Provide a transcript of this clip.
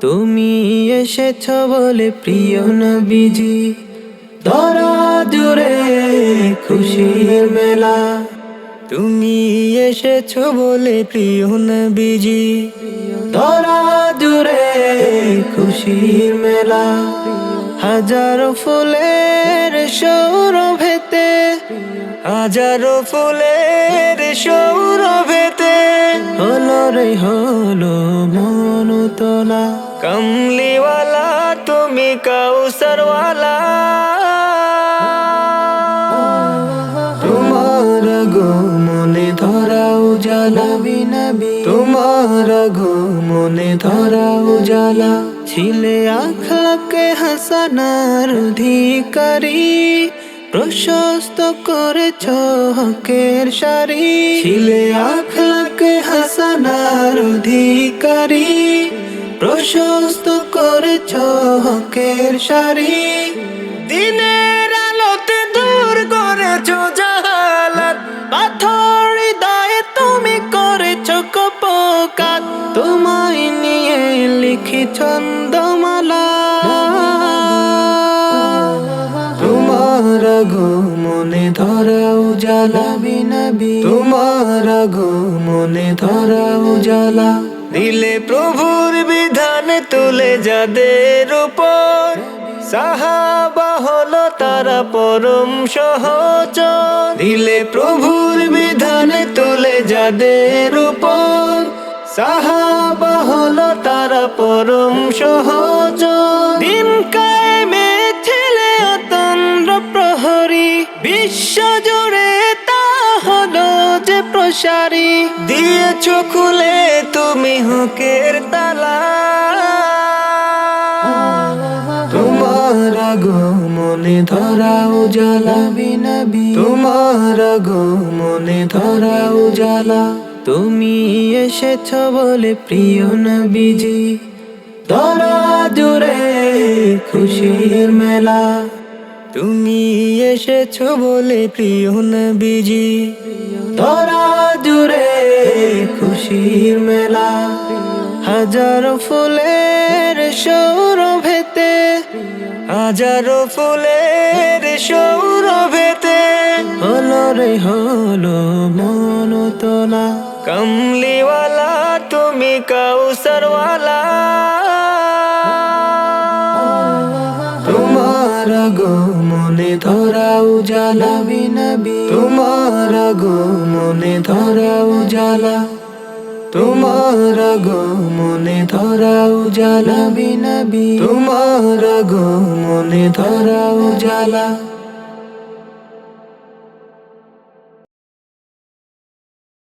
তুমি এসেছ বলে প্রিয় নবীজি। ধরা জুড়ে খুশির মেলা। তুমি এসেছ বলে প্রিয় নবীজি। ধরা জুড়ে খুশির মেলা। হাজারো ফুলের সৌরভেতে, হাজারো ফুলের সৌরভেতে। হলো রে, হলো মন তোলা। কমলিওয়ালা, তুমি কাউসারওয়ালা। তোমার গো উজালা বিনবি তোমার মনে ধরা উজালা। ছিলে আখলাকে হাসানার অধিকারী, প্রশস্ত করেছ হকের সারি। ছিলে আখলাকে হাসানার অধিকারী, প্রশস্ত করেছ হকের সারি। দিনের কপকাত তোমায় নিয়ে লিখি ছন্দমালা। তোমার গো মনে ধরা উজালা বিনবি। তোমার গো মনে ধরা উজালা দিলে প্রভুর বিধান তুলে যাদের উপর। সাহাবা হলো তারা পরম সহজ। দিলে প্রভুর বিধান তুলে যাদের উপর। সাহাবা হলো তারা পরম সহজ। দিন কায়েমে ছেলে অতন্দ্র প্রহরী। বিশ্ব জুড়ে যে প্রসারী। দিয়েছ খুলে তুমি হুকের তালা। মনে ধরা উজালা তোমার গো মনে ধরা উজালা তুমি এসেছ বলে প্রিয় নবীজি। ধরা জুড়ে খুশির মেলা। তুমি এসেছ বলে প্রিয় নবীজি। ধরা জুড়ে খুশির মেলা। হাজারো ফুলের সৌরভেতে হাজারো ফুলের সৌরভেতে। হলো রে হলো মন তোলা। কমলিওয়ালা তুমি কাউসারওয়ালা। তোমার গো মনে ধরা উজালা। বিনবি তোমার গো মনে ধরা উজালা। তোমার মনে ধরা উজালা বিনবি তোমার মনে ধরা উজালা